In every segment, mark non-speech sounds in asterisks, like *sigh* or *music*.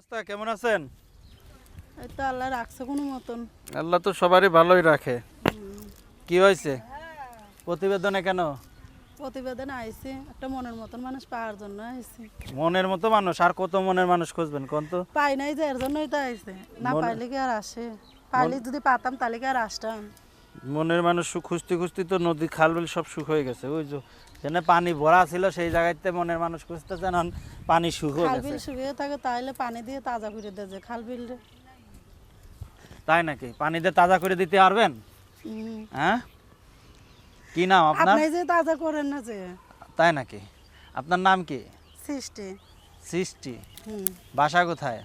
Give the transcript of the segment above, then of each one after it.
অবস্থা? কেমন আছেন? তো আল্লাহ রাখছে কোনো মতন। আল্লাহ তো সবারই ভালোই রাখে। কি হয়েছে? প্রতিবেদনে কেন? প্রতিবেদন আইছি একটা মনের মতন মানুষ পাওয়ার জন্য আইছি। মনের মতো মানুষ? আর কত মনের মানুষ খুঁজবেন কোন তো? পাই নাই যে এর জন্যই তো আইছে। না পাইলে কি আর আসে? পাইলে যদি পাতাম তাহলে কি আর আসতাম? মনের মানুষ খুঁজতে খুঁজতে তো নদী খাল বিল সব শুক হয়ে গেছে বুঝছ? যেখানে পানি ভরা ছিল সেই জায়গাতে মনের মানুষ খুঁজতেছেন এখন পানি শুক হয়ে খাল গেছে। বিল শুকিয়ে থাকে তাইলে পানি দিয়ে তাজা করে দেয় যে খাল বিল তাই নাকি? পানি দিয়ে তাজা করে দিতে পারবেন? হ্যাঁ? কি নাম আপনার? আপনি যে তাজা করেন না যে। তাই নাকি? আপনার নাম কি? সৃষ্টি। সৃষ্টি। হুম। বাসা কোথায়?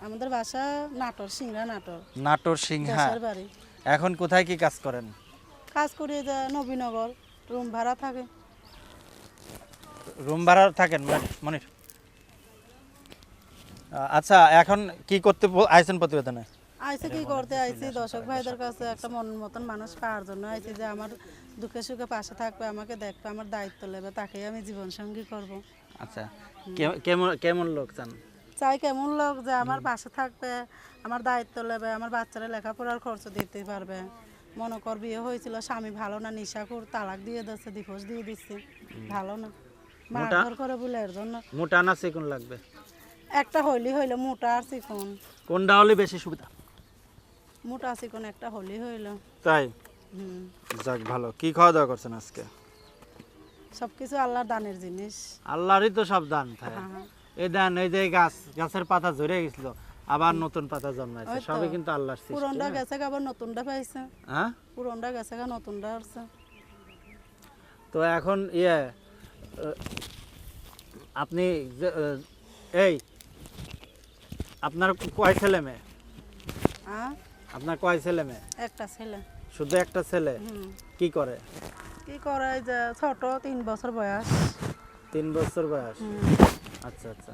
আমাদের বাসা নাটোর সিংড়া নাটোর। নাটোর সিংহা। বাড়ি। এখন কোথায় কি কাজ করেন? কাজ করি যে নবীনগর রুম ভাড়া থাকে। রুম ভাড়া থাকেন মনির- আচ্ছা এখন কি করতে আইছেন প্রতিবেদনে? আইসে কি করতে আইসি দর্শক ভাইদের কাছে একটা মন মতন মানুষ পাওয়ার জন্য আইসি যে আমার দুঃখে সুখে পাশে থাকবে আমাকে দেখবে আমার দায়িত্ব নেবে তাকে আমি জীবন সঙ্গী করব। আচ্ছা কেমন কেমন লোক চান? চাই কেমন লোক যে আমার পাশে থাকবে আমার দায়িত্ব নেবে আমার বাচ্চারা লেখাপড়ার খরচ দিতে পারবে। মনে কর বিয়ে হয়েছিল স্বামী ভালো না নিশাকুর তালাক দিয়ে দিচ্ছে ডিভোর্স দিয়ে দিচ্ছে। ভালো না? মারধর করে বলে এর জন্য। মোটা না চিকন লাগবে? একটা হইলি হইল মোটা আর চিকন। কোনটা হলে বেশি সুবিধা? মোটা চিকন একটা হলি হইল। তাই? হুম। যাক ভালো। কি খাওয়া দাওয়া করছেন আজকে? সব কিছু আল্লাহর দানের জিনিস। আল্লাহরই তো সব দান থাকে। এই দেন এই যে গাছ গাছের পাতা ঝরে গেছিল আবার নতুন পাতা জন্মাইছে। সবই কিন্তু আল্লাহর সৃষ্টি পুরনটা না? গেছে আবার নতুনটা পাইছে। হ্যাঁ? পুরনটা গেছে গা নতুনটা আসছে। তো এখন ইয়ে আপনি এই আপনার কয় ছেলে মেয়ে? হ্যাঁ? আপনার কয় ছেলে মেয়ে? একটা ছেলে। শুধু একটা ছেলে? কি করে? কি করে যে ছোট তিন বছর বয়স। তিন বছর বয়স। আচ্ছা আচ্ছা।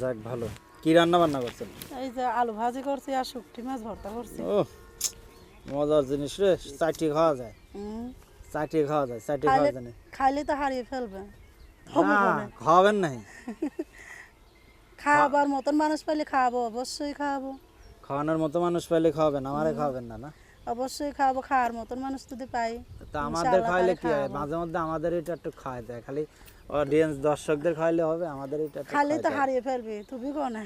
যাক ভালো। কি রান্না বান্না করছেন? এই যে আলু ভাজি করছি আর শুকটি মাছ ভর্তা করছি। ও মজার জিনিস রে চাটি খাওয়া যায়। হুম। চাটি খাওয়া যায় চাটি খাওয়া জানে খাইলে তো হারিয়ে ফেলবে। না খাওয়াবেন নাই। *laughs* খাওয়াবার মতন মানুষ পাইলে খাওয়াবো অবশ্যই খাওয়াবো। খাওয়ানোর মতো মানুষ পাইলে খাওয়াবেন আমারে খাওয়াবেন না না? অবশ্যই খাওয়াবো খাওয়ার মতন মানুষ যদি পাই তা আমাদের তাহলে কি হয়? মাঝে মধ্যে আমাদের এটা একটু খাওয়াই দেয়। খালি অডিয়েন্স দর্শকদের খাওয়াইলে হবে আমাদের এটা খালি তো হারিয়ে ফেলবে তুমি কোনে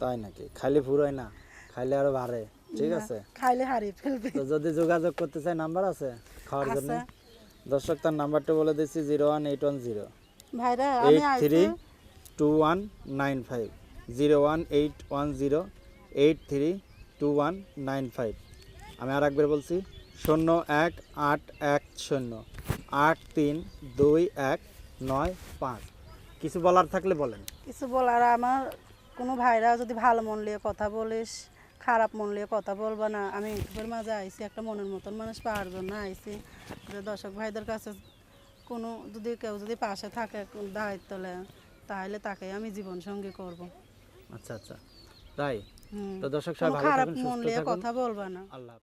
তাই নাকি? খালি ফুরোয় না খাইলে আরও বাড়ে ঠিক আছে? খাইলে হারিয়ে ফেলবে। তো যদি যোগাযোগ করতে চাই নাম্বার আছে খাওয়ার জন্য? দর্শক তার নাম্বারটা বলে দিচ্ছি zero one eight one zero. ভাইরা আমি eight three two one nine five. Zero one eight one zero eight three two one nine five. আমি আর একবার বলছি শূন্য এক আট এক শূন্য আট তিন দুই এক নয় পাঁচ। কিছু বলার থাকলে বলেন। কিছু বলার আমার কোনো ভাইরা যদি ভালো মন নিয়ে কথা বলিস খারাপ মন নিয়ে কথা বলব না। আমি ইউটিউবের মাঝে আইছি একটা মনের মতন মানুষ পাওয়ার জন্য আইছি যে দর্শক ভাইদের কাছে কোনো যদি কেউ যদি পাশে থাকে দায়িত্ব নেয় তাহলে তাকে আমি জীবন সঙ্গী করব। আচ্ছা আচ্ছা। তাই? তো দর্শক ভালো খারাপ থাকুন মন সুস্থ নিয়ে থাকুন। কথা বলবা না। আল্লাহ।